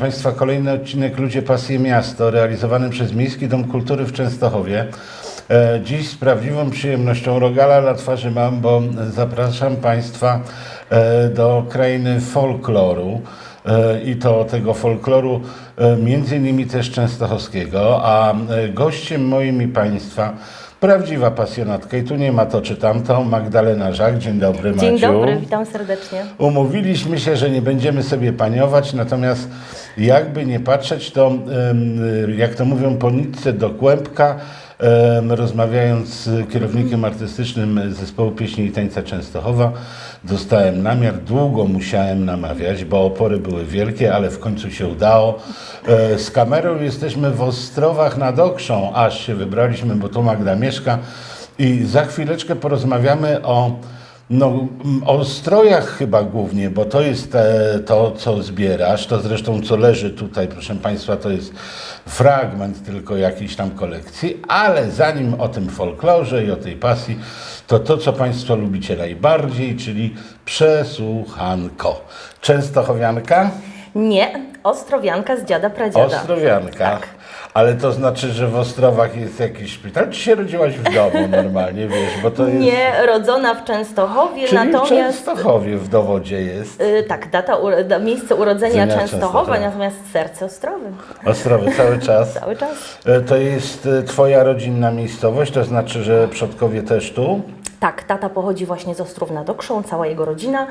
Państwa, kolejny odcinek Ludzie Pasje Miasto, realizowany przez Miejski Dom Kultury w Częstochowie. E, Dziś z prawdziwą przyjemnością rogala na twarzy mam, bo zapraszam Państwa e, do krainy folkloru e, i to tego folkloru między innymi też częstochowskiego, a gościem moim i Państwa prawdziwa pasjonatka i tu nie ma to czy tamto, Magdalena Żak. Dzień dobry Dzień Maciu. dobry, witam serdecznie. Umówiliśmy się, że nie będziemy sobie paniować, natomiast jakby nie patrzeć, to jak to mówią po nitce do kłębka, rozmawiając z kierownikiem artystycznym zespołu pieśni i tańca Częstochowa, dostałem namiar, długo musiałem namawiać, bo opory były wielkie, ale w końcu się udało. E, Z kamerą jesteśmy w Ostrowach nad Okrzą, aż się wybraliśmy, bo tu Magda mieszka i za chwileczkę porozmawiamy o no, o strojach chyba głównie, bo to jest e, to, co zbierasz. To zresztą, co leży tutaj, proszę Państwa, to jest fragment tylko jakiejś tam kolekcji, ale zanim o tym folklorze i o tej pasji, to to, co Państwo lubicie najbardziej, czyli przesłuchanko. Częstochowianka? Nie, Ostrowianka z dziada pradziada. Ostrowianka. Tak. Ale to znaczy, że w Ostrowach jest jakiś szpital? Czy się rodziłaś w domu normalnie, wiesz, bo to jest... Nie, rodzona w Częstochowie, Czyli w natomiast... Częstochowie w dowodzie jest. y, tak, data, da, miejsce urodzenia Częstochowa, Częstochowa. natomiast serce Ostrowy. Ostrowy cały czas. Cały czas. E, To jest e, twoja rodzinna miejscowość, to znaczy, że przodkowie też tu? Tak, tata pochodzi właśnie z Ostrów nad Okrzą, cała jego rodzina.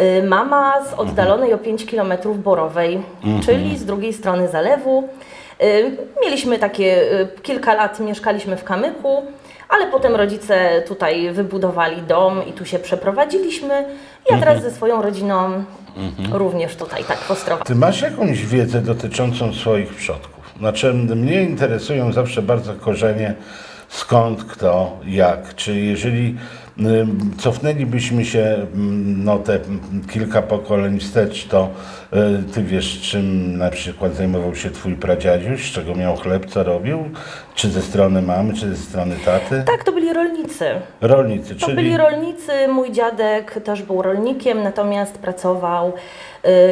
Y, Mama z oddalonej o 5 km Borowej, czyli z drugiej strony zalewu. Y, Mieliśmy takie y, kilka lat, mieszkaliśmy w Kamyku, ale potem rodzice tutaj wybudowali dom i tu się przeprowadziliśmy. Ja teraz ze swoją rodziną również tutaj, tak w. Ty masz jakąś wiedzę dotyczącą swoich przodków? Znaczy, mnie interesują zawsze bardzo korzenie, skąd, kto, jak. Czy jeżeli cofnęlibyśmy się no, te kilka pokoleń wstecz, to y, ty wiesz, czym na przykład zajmował się twój pradziadziuś, z czego miał chleb, co robił? Czy ze strony mamy, czy ze strony taty? Tak, to byli rolnicy. Rolnicy, To czyli... byli rolnicy, mój dziadek też był rolnikiem, natomiast pracował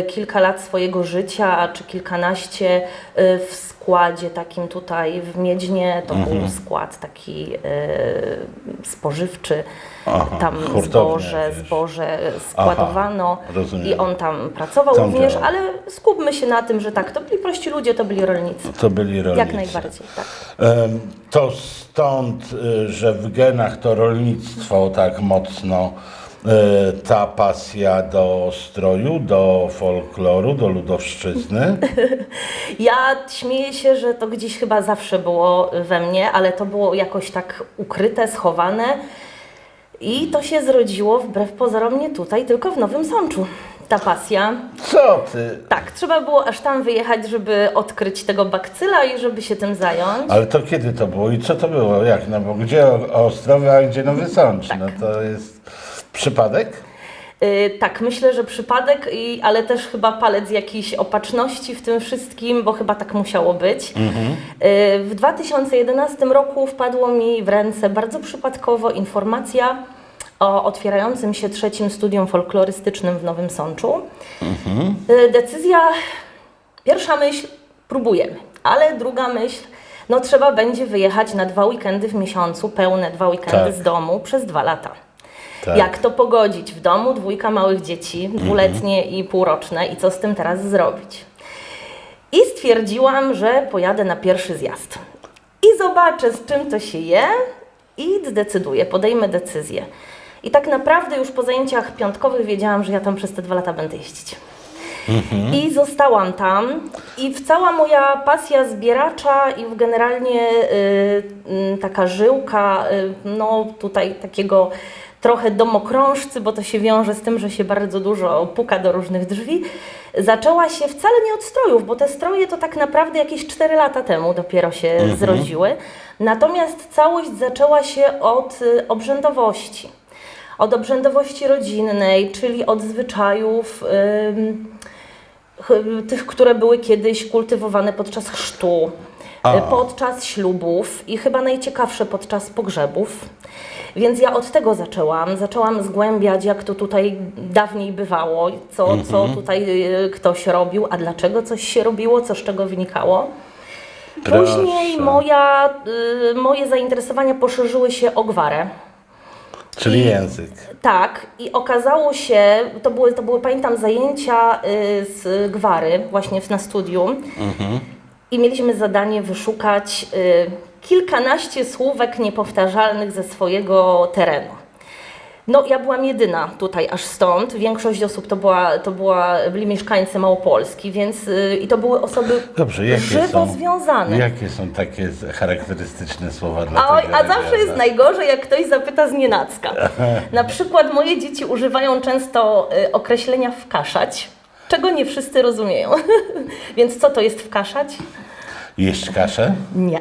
y, kilka lat swojego życia, czy kilkanaście y, w składzie takim tutaj w Miedźnie. To Mhm. był skład taki y, spożywczy. Aha, tam hurtownia zboże, jakieś. zboże składowano rozumiem. i on tam pracował Tam również, działał. ale skupmy się na tym, że tak, to byli prości ludzie, to byli rolnicy. To byli rolnicy. Jak najbardziej, tak. Em, To stąd, y, że w genach to rolnictwo tak mocno, ta pasja do stroju, do folkloru, do ludowszczyzny. Ja śmieję się, że to gdzieś chyba zawsze było we mnie, ale to było jakoś tak ukryte, schowane. I to się zrodziło wbrew pozorom nie tutaj, tylko w Nowym Sączu. Ta pasja. Co ty? Tak, trzeba było aż tam wyjechać, żeby odkryć tego bakcyla i żeby się tym zająć. Ale to kiedy to było i co to było? Jak? No bo gdzie Ostrowy, a gdzie Nowy Sącz? Tak. No to jest przypadek? Y, tak, myślę, że przypadek, i, ale też chyba palec jakiejś opatrzności w tym wszystkim, bo chyba tak musiało być. Y, w 2011 roku wpadło mi w ręce bardzo przypadkowo informacja o otwierającym się trzecim studium folklorystycznym w Nowym Sączu. Y, decyzja, pierwsza myśl, próbujemy, ale druga myśl, no trzeba będzie wyjechać na dwa weekendy w miesiącu, pełne dwa weekendy Tak. z domu przez dwa lata. Tak. Jak to pogodzić w domu, dwójka małych dzieci, dwuletnie i półroczne i co z tym teraz zrobić? I stwierdziłam, że pojadę na pierwszy zjazd. I zobaczę, z czym to się je i zdecyduję, podejmę decyzję. I tak naprawdę już po zajęciach piątkowych wiedziałam, że ja tam przez te dwa lata będę jeździć. I zostałam tam i w cała moja pasja zbieracza i w generalnie y, y, taka żyłka, y, no tutaj takiego trochę domokrążcy, bo to się wiąże z tym, że się bardzo dużo puka do różnych drzwi, zaczęła się wcale nie od strojów, bo te stroje to tak naprawdę jakieś 4 lata temu dopiero się zrodziły. Natomiast całość zaczęła się od y, obrzędowości od obrzędowości rodzinnej, czyli od zwyczajów ch- tych, które były kiedyś kultywowane podczas chrztu. A. y, podczas ślubów i chyba najciekawsze podczas pogrzebów. Więc ja od tego zaczęłam. Zaczęłam zgłębiać, jak to tutaj dawniej bywało, co, co tutaj y, ktoś robił, a dlaczego coś się robiło, co z czego wynikało. Później Proszę. moja, y, moje zainteresowania poszerzyły się o gwarę. Czyli język. Tak, i okazało się, to były, to były pamiętam, zajęcia y, z gwary właśnie w- na studium. I mieliśmy zadanie wyszukać y, kilkanaście słówek niepowtarzalnych ze swojego terenu. No, ja byłam jedyna tutaj aż stąd. Większość osób to, była, to była, byli mieszkańcy Małopolski, więc y, i to były osoby Dobrze, jakie żywo są, związane. jakie są takie charakterystyczne słowa dla Oj, tego a zawsze jest najgorzej, jak ktoś zapyta z nienacka. Na przykład moje dzieci używają często y, określenia wkaszać, czego nie wszyscy rozumieją. Więc co to jest wkaszać? Jeść kaszę? Nie.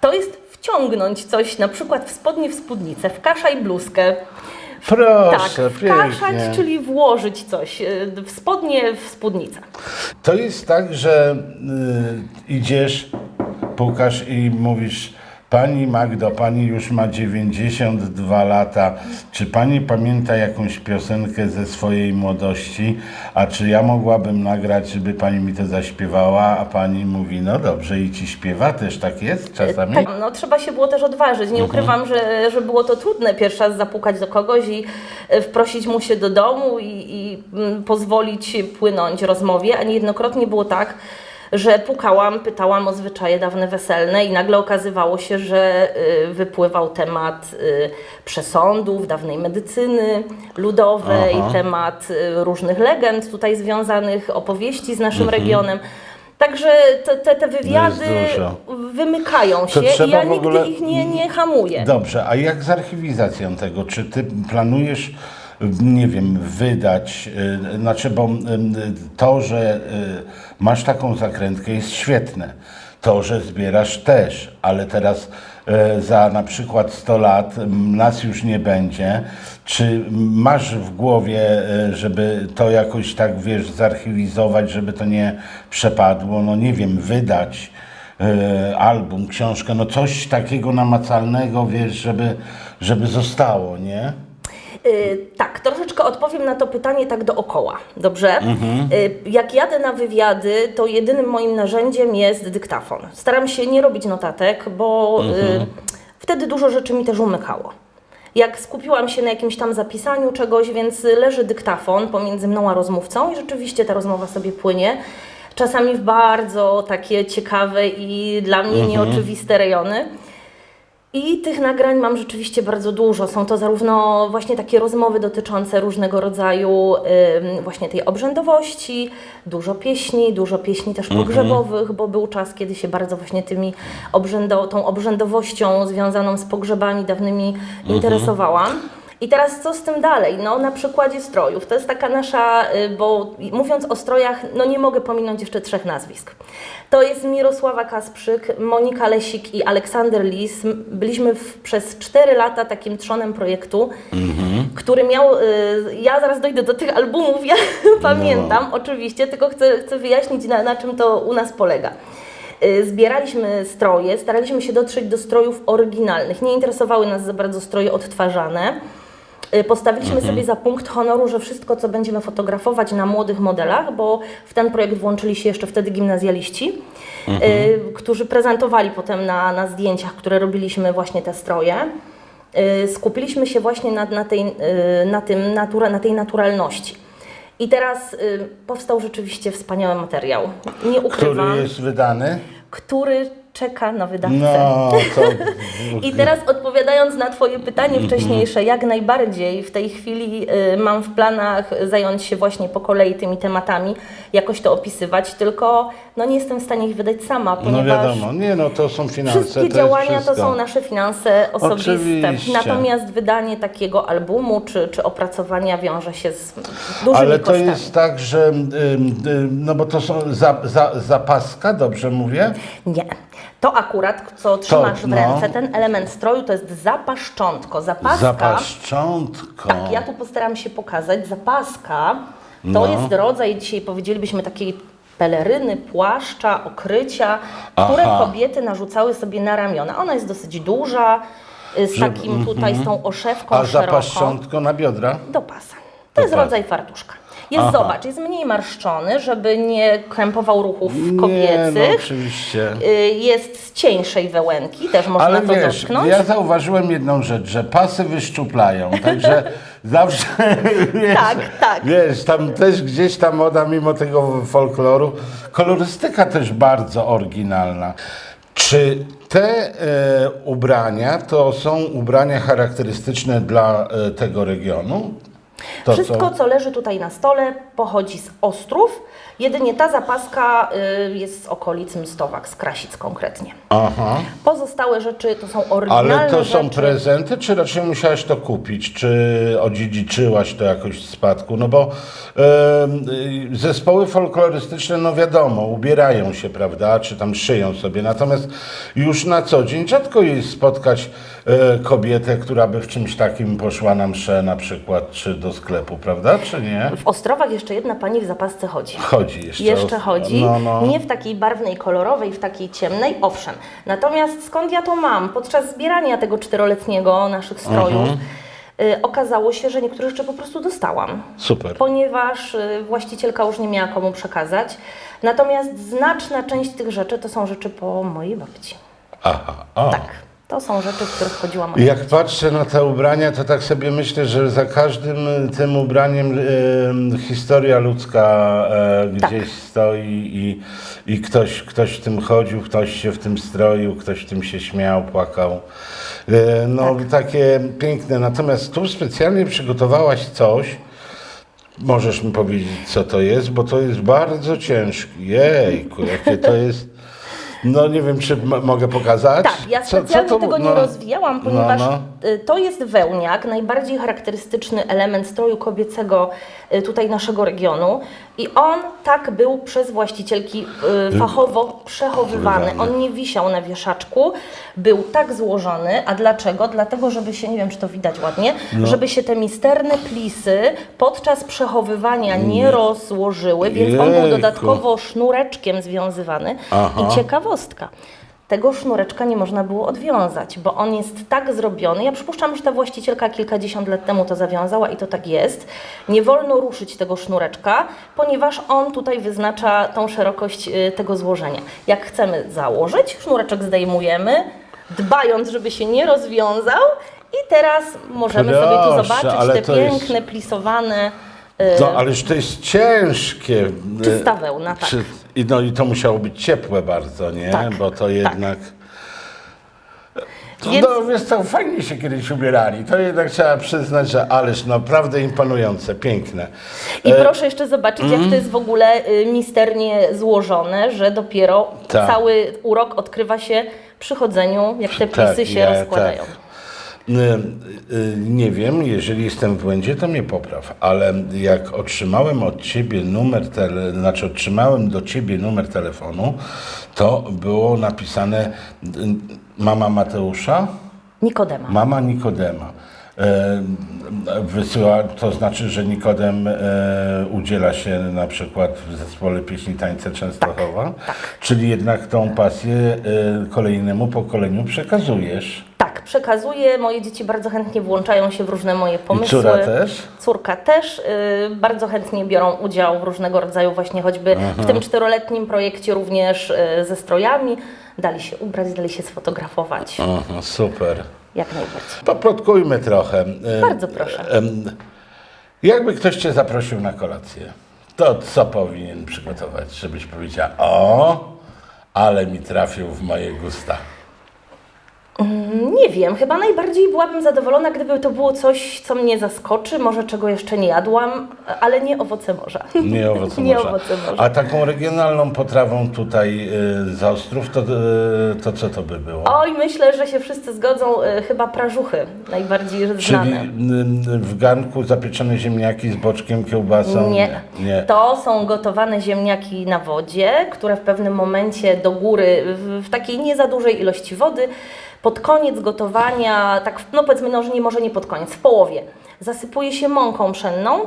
To jest wciągnąć coś, na przykład w spodnie w spódnicę, wkaszaj bluzkę. Proszę, tak, wkaszać, czyli włożyć coś y, w spodnie w spódnicę. To jest tak, że y, idziesz, pukasz i mówisz Pani Magdo, Pani już ma 92 lata. Czy Pani pamięta jakąś piosenkę ze swojej młodości? A czy ja mogłabym nagrać, żeby Pani mi to zaśpiewała? A Pani mówi, no dobrze i Ci śpiewa? Też tak jest czasami? Tak, no trzeba się było też odważyć. Mhm. Nie ukrywam, że, że było to trudne pierwszy raz zapukać do kogoś i e, wprosić mu się do domu i, i mm, pozwolić płynąć rozmowie, a niejednokrotnie było tak, że pukałam, pytałam o zwyczaje dawne weselne i nagle okazywało się, że y, wypływał temat y, przesądów, dawnej medycyny ludowej, Aha. temat y, różnych legend tutaj związanych, opowieści z naszym Mhm. regionem. Także te, te, te wywiady dużo. wymykają się i ja nigdy ogóle- ich nie, nie hamuję. Dobrze, a jak z archiwizacją tego? Czy ty planujesz, nie wiem, wydać, znaczy, bo to, że masz taką zakrętkę jest świetne. To, że zbierasz też, ale teraz y, za na przykład 100 lat m, nas już nie będzie. Czy masz w głowie, y, żeby to jakoś tak, wiesz, zarchiwizować, żeby to nie przepadło, no nie wiem, wydać? e, album, książkę, no coś takiego namacalnego, wiesz, żeby, żeby zostało, nie? Y, tak, troszeczkę odpowiem na to pytanie tak dookoła, dobrze? Mhm. Y, jak jadę na wywiady, to jedynym moim narzędziem jest dyktafon. Staram się nie robić notatek, bo Mhm. y, wtedy dużo rzeczy mi też umykało. Jak skupiłam się na jakimś tam zapisaniu czegoś, więc leży dyktafon pomiędzy mną a rozmówcą i rzeczywiście ta rozmowa sobie płynie. Czasami w bardzo takie ciekawe i dla mnie Mhm. nieoczywiste rejony. I tych nagrań mam rzeczywiście bardzo dużo. Są to zarówno właśnie takie rozmowy dotyczące różnego rodzaju ym, właśnie tej obrzędowości, dużo pieśni, dużo pieśni też pogrzebowych, bo był czas, kiedy się bardzo właśnie tymi obrzędo, tą obrzędowością związaną z pogrzebami dawnymi interesowałam. I teraz co z tym dalej? No na przykładzie strojów. To jest taka nasza, y, bo mówiąc o strojach, no nie mogę pominąć jeszcze trzech nazwisk. To jest Mirosława Kasprzyk, Monika Lesik i Aleksander Lis. Byliśmy w, przez 4 lata takim trzonem projektu, który miał, y, ja zaraz dojdę do tych albumów, ja pamiętam oczywiście, tylko chcę, chcę wyjaśnić na, na czym to u nas polega. Y, Zbieraliśmy stroje, staraliśmy się dotrzeć do strojów oryginalnych. Nie interesowały nas za bardzo stroje odtwarzane. Y, Postawiliśmy sobie za punkt honoru, że wszystko, co będziemy fotografować na młodych modelach, bo w ten projekt włączyli się jeszcze wtedy gimnazjaliści, y, którzy prezentowali potem na, na zdjęciach, które robiliśmy właśnie te stroje. Y, Skupiliśmy się właśnie na, na, tej, y, na, tym natura, na tej naturalności. I teraz y, powstał rzeczywiście wspaniały materiał. Nie ukrywam, Który jest wydany? który czeka na wydawcę. No, to... I teraz odpowiadając na Twoje pytanie wcześniejsze, jak najbardziej w tej chwili y, mam w planach zająć się właśnie po kolei tymi tematami, jakoś to opisywać, tylko no nie jestem w stanie ich wydać sama, No ponieważ wiadomo, nie no, to są finanse, wszystkie to jest działania wszystko. to są nasze finanse osobiste. Oczywiście. Natomiast wydanie takiego albumu czy, czy opracowania wiąże się z dużymi Ale to kosztami. jest tak, że, ym, ym, no bo to są za, za, zapaska, dobrze mówię? Nie. To akurat, co trzymasz w no. ręce, ten element stroju to jest zapaszczątko. Zapaska. Zapaszczątko. Tak, ja tu postaram się pokazać. Zapaska to No. jest rodzaj, dzisiaj powiedzielibyśmy takiej peleryny, płaszcza, okrycia, które Aha. kobiety narzucały sobie na ramiona. Ona jest dosyć duża, y, z takim tutaj, z tą oszewką mhm. A szeroką. zapaszczątko na biodra? Do pasa. To jest pasa. rodzaj fartuszka. Jest, Aha. zobacz, jest mniej marszczony, żeby nie krępował ruchów Nie, no kobiecych. oczywiście. Y, Jest z cieńszej wełenki, też można Ale to wiesz, dotknąć. ja zauważyłem jedną rzecz, że pasy wyszczuplają, także zawsze, wiesz, Tak, tak. wiesz, tam też gdzieś ta moda, mimo tego folkloru, kolorystyka też bardzo oryginalna. Czy te e, ubrania to są ubrania charakterystyczne dla e, tego regionu? To, Wszystko, co leży tutaj na stole, pochodzi z Ostrów. Jedynie ta zapaska y, jest z okolic Mstowak, z Krasic konkretnie. Aha. Pozostałe rzeczy to są oryginalne Ale to są rzeczy. prezenty, czy raczej musiałaś to kupić? Czy odziedziczyłaś to jakoś w spadku? No bo y, zespoły folklorystyczne, no wiadomo, ubierają się, prawda, czy tam szyją sobie. Natomiast już na co dzień rzadko jest spotkać kobietę, która by w czymś takim poszła na mszę na przykład, czy do sklepu, prawda, czy nie? W Ostrowach jeszcze jedna pani w zapasce chodzi. Chodzi jeszcze. Jeszcze chodzi, No, no. nie w takiej barwnej, kolorowej, w takiej ciemnej, owszem. Natomiast skąd ja to mam? Podczas zbierania tego czteroletniego naszych strojów Mhm. y, okazało się, że niektóre rzeczy po prostu dostałam. Super. ponieważ y, właścicielka już nie miała komu przekazać. Natomiast znaczna część tych rzeczy to są rzeczy po mojej babci. Aha. O. Tak, to są rzeczy, w których chodziła moja Jak patrzę na te ubrania, to tak sobie myślę, że za każdym e, tym ubraniem e, historia ludzka e, Tak. gdzieś stoi i, i ktoś, ktoś w tym chodził, ktoś się w tym stroił, ktoś w tym się śmiał, płakał. No takie piękne. Natomiast tu specjalnie przygotowałaś coś, możesz mi powiedzieć co to jest, bo to jest bardzo ciężkie. Jejku, jakie to jest... No nie wiem, czy mogę pokazać? Tak, ja Co- co specjalnie to- tego nie no, rozwijałam, ponieważ no. y, to jest wełniak, najbardziej charakterystyczny element stroju kobiecego y, tutaj naszego regionu i on tak był przez właścicielki y, fachowo przechowywany. On nie wisiał na wieszaczku, był tak złożony, a dlaczego? Dlatego, żeby się, nie wiem czy to widać ładnie, No. żeby się te misterne plisy podczas przechowywania nie rozłożyły, więc on był Jejku. dodatkowo sznureczkiem związywany Aha. i ciekawostka. Tego sznureczka nie można było odwiązać, bo on jest tak zrobiony. Ja przypuszczam, że ta właścicielka kilkadziesiąt lat temu to zawiązała i to tak jest. Nie wolno ruszyć tego sznureczka, ponieważ on tutaj wyznacza tą szerokość y, tego złożenia. Jak chcemy założyć, sznureczek zdejmujemy, dbając, żeby się nie rozwiązał. I teraz możemy sobie tu Proszę, zobaczyć te to jest- piękne, plisowane. y, No, ależ to jest ciężkie. Czysta wełna, tak. Czy, i, no i to musiało być ciepłe bardzo, nie? Tak, Bo to jednak... To, Więc- No wiesz co, fajnie się kiedyś ubierali. To jednak trzeba przyznać, że ależ naprawdę imponujące, piękne. I E, proszę jeszcze zobaczyć, jak mhm. to jest w ogóle y, misternie złożone, że dopiero Tak. cały urok odkrywa się przy chodzeniu, jak te Tak, plisy się ja- rozkładają. tak. Y, y, Nie wiem, jeżeli jestem w błędzie, to mnie popraw, ale jak otrzymałem od ciebie numer, tele, znaczy otrzymałem do ciebie numer telefonu, to było napisane y, mama Mateusza, Nikodema. mama Nikodema. E, Wysyła, to znaczy, że Nikodem e, udziela się na przykład w zespole pieśni Tańce Częstochowa, tak. czyli jednak tą pasję e, kolejnemu pokoleniu przekazujesz. Przekazuję. Moje dzieci bardzo chętnie włączają się w różne moje pomysły. córa też? Córka też. y, bardzo chętnie biorą udział w różnego rodzaju właśnie choćby w tym czteroletnim projekcie również y, ze strojami. Dali się ubrać, dali się sfotografować. Aha, super. Jak najbardziej. Poplotkujmy trochę. E, Bardzo proszę. Jakby ktoś Cię zaprosił na kolację, to co powinien przygotować, żebyś powiedziała, o, ale mi trafił w moje gusta. Nie wiem, chyba najbardziej byłabym zadowolona, gdyby to było coś, co mnie zaskoczy, może czego jeszcze nie jadłam, ale nie owoce morza. Nie owoce Nie morza. owoce morza. A taką regionalną potrawą tutaj y, z Ostrów, to, y, to co to by było? Oj, myślę, że się wszyscy zgodzą, y, chyba prażuchy, najbardziej Czyli znane. y, w garnku zapieczone ziemniaki z boczkiem, kiełbasą? Nie. Nie. To są gotowane ziemniaki na wodzie, które w pewnym momencie do góry, w, w takiej nie za dużej ilości wody, pod koniec gotowania, tak no powiedzmy, no, że nie może nie pod koniec, w połowie, zasypuje się mąką pszenną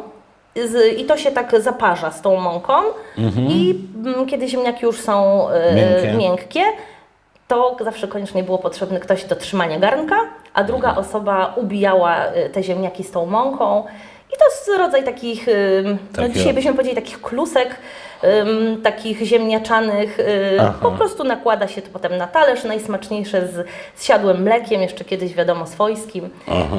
z, i to się tak zaparza z tą mąką. I mm, kiedy ziemniaki już są e, Miękkie. miękkie, to zawsze koniecznie było potrzebny ktoś do trzymania garnka, a druga osoba ubijała e, te ziemniaki z tą mąką. I to jest rodzaj takich, no dzisiaj byśmy powiedzieli takich klusek, ym, takich ziemniaczanych. y, Aha. po prostu nakłada się to potem na talerz, najsmaczniejsze z, z siadłym mlekiem, jeszcze kiedyś wiadomo swojskim.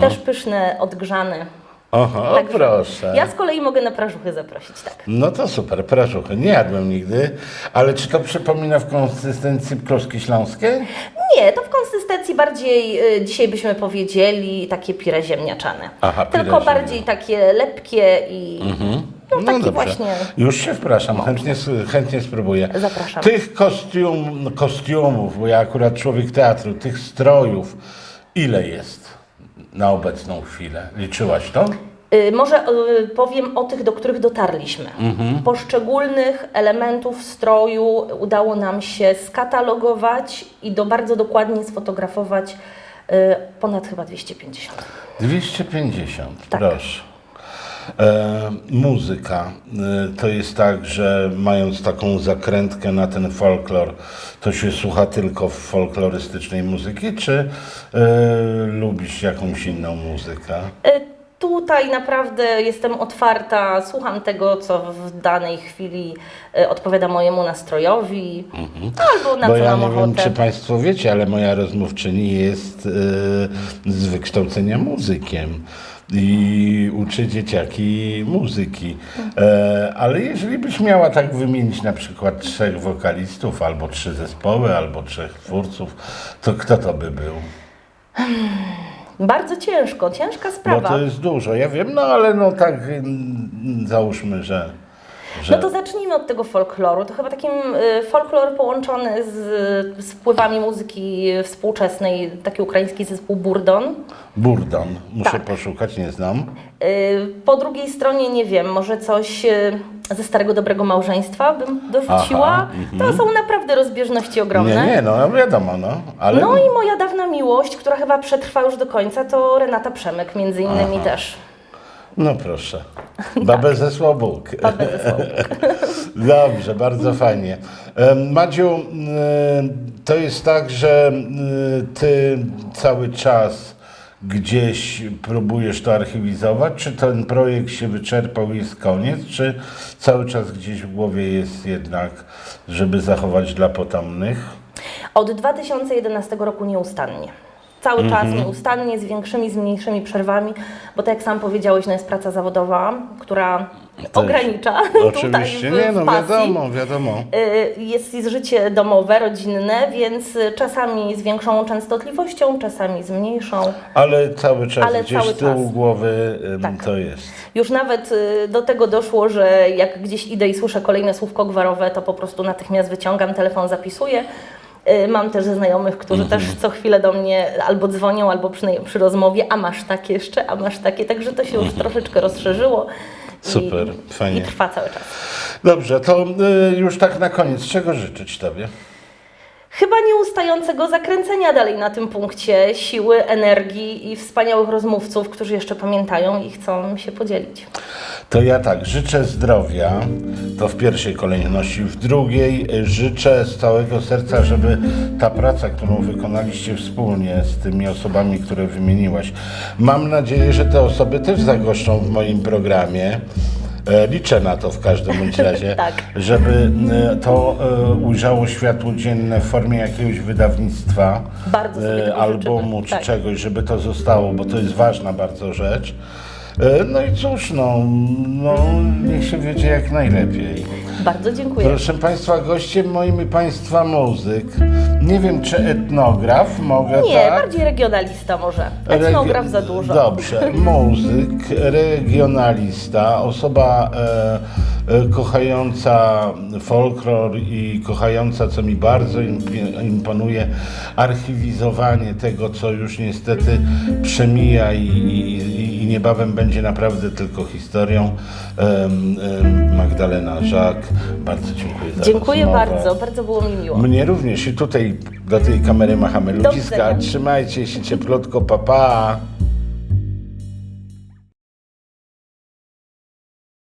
Też pyszne, odgrzane. Oho, Także proszę. Ja z kolei mogę na prażuchy zaprosić, tak. No to super, prażuchy. Nie jadłem nigdy, ale czy to przypomina w konsystencji kluski śląskie? Nie, to w konsystencji bardziej, y, dzisiaj byśmy powiedzieli, takie pire ziemniaczane. Aha, pire Tylko ziemniaczane. bardziej takie lepkie i no, takie właśnie... Już się wpraszam, chętnie, s- chętnie spróbuję. Zapraszam. Tych kostium, kostiumów, bo ja akurat człowiek teatru, tych strojów, ile jest na obecną chwilę? Liczyłaś to? Y, Może y, powiem o tych, do których dotarliśmy. Poszczególnych elementów stroju udało nam się skatalogować i do bardzo dokładnie sfotografować y, ponad chyba 250. 250, Tak. proszę. E, muzyka. E, to jest tak, że mając taką zakrętkę na ten folklor, to się słucha tylko folklorystycznej muzyki, czy e, lubisz jakąś inną muzykę? Y, Tutaj naprawdę jestem otwarta, słucham tego, co w danej chwili y, odpowiada mojemu nastrojowi, albo na Bo co ja mam nie wiem, czy Państwo wiecie, ale moja rozmówczyni jest e, z wykształcenia muzykiem i uczy dzieciaki muzyki. E, ale jeżeli byś miała tak wymienić na przykład trzech wokalistów, albo trzy zespoły, albo trzech twórców, to kto to by był? Bardzo ciężko, ciężka sprawa. to jest dużo, ja wiem, no ale no tak mm, załóżmy, że... że... No to zacznijmy od tego folkloru. To chyba takim y, folklor połączony z, z wpływami muzyki współczesnej, taki ukraiński zespół Burdon. Burdon, muszę Tak. poszukać, nie znam. Y, Po drugiej stronie, nie wiem, może coś y, ze Starego Dobrego Małżeństwa bym dorzuciła. Aha, To są naprawdę rozbieżności ogromne. Nie, nie, no wiadomo, no, ale... No i moja dawna miłość, która chyba przetrwa już do końca, to Renata Przemek między innymi też. No proszę. Babę ze Słabóg. Babę ze Słabóg. Dobrze, bardzo fajnie. Madziu, to jest tak, że ty cały czas gdzieś próbujesz to archiwizować? Czy ten projekt się wyczerpał i jest koniec? Czy cały czas gdzieś w głowie jest jednak, żeby zachować dla potomnych? Od 2011 roku nieustannie. Cały Mhm. czas nieustannie, z większymi, z mniejszymi przerwami, bo tak jak sam powiedziałeś, no jest praca zawodowa, która ogranicza Oczywiście, tutaj w, nie no w pasji. wiadomo, wiadomo. Y, Jest jest życie domowe, rodzinne, więc czasami z większą częstotliwością, czasami z mniejszą. Ale cały czas Ale gdzieś cały z tyłu czas. głowy ym, Tak. to jest. Już nawet y, do tego doszło, że jak gdzieś idę i słyszę kolejne słówko gwarowe, to po prostu natychmiast wyciągam telefon, zapisuję. Y, Mam też znajomych, którzy Mhm. też co chwilę do mnie albo dzwonią, albo przy, przy rozmowie, a masz takie jeszcze, a masz takie, także to się już troszeczkę rozszerzyło. i- Mhm. Super, fajnie. I trwa cały czas. Dobrze, to y, już tak na koniec, czego życzyć Tobie? Chyba nieustającego zakręcenia dalej na tym punkcie, siły, energii i wspaniałych rozmówców, którzy jeszcze pamiętają i chcą się podzielić. To ja tak, życzę zdrowia, to w pierwszej kolejności. W drugiej y, życzę z całego serca, żeby ta praca, którą wykonaliście wspólnie z tymi osobami, które wymieniłaś, mam nadzieję, że te osoby też zagoszczą w moim programie. E, Liczę na to w każdym bądź razie, Tak. żeby e, to e, ujrzało światło dzienne w formie jakiegoś wydawnictwa, albumu czy Tak. czegoś, żeby to zostało, bo to jest ważna bardzo rzecz. E, No i cóż, no, no niech się wiedzie jak najlepiej. Bardzo dziękuję. Proszę Państwa, gościem moim i Państwa muzyk. Nie wiem, czy etnograf mogę, Nie, tak? bardziej regionalista może. Etnograf Regi- za dużo. Dobrze, muzyk, regionalista, osoba e, e, kochająca folklor i kochająca, co mi bardzo imponuje, archiwizowanie tego, co już niestety przemija i, i, i niebawem będzie naprawdę tylko historią. Magdalena Żak, bardzo dziękuję za Dziękuję rozmowę. bardzo, bardzo było mi miło. Mnie również i tutaj do tej kamery machamy ludziska. Trzymajcie się cieplutko, papa. Pa.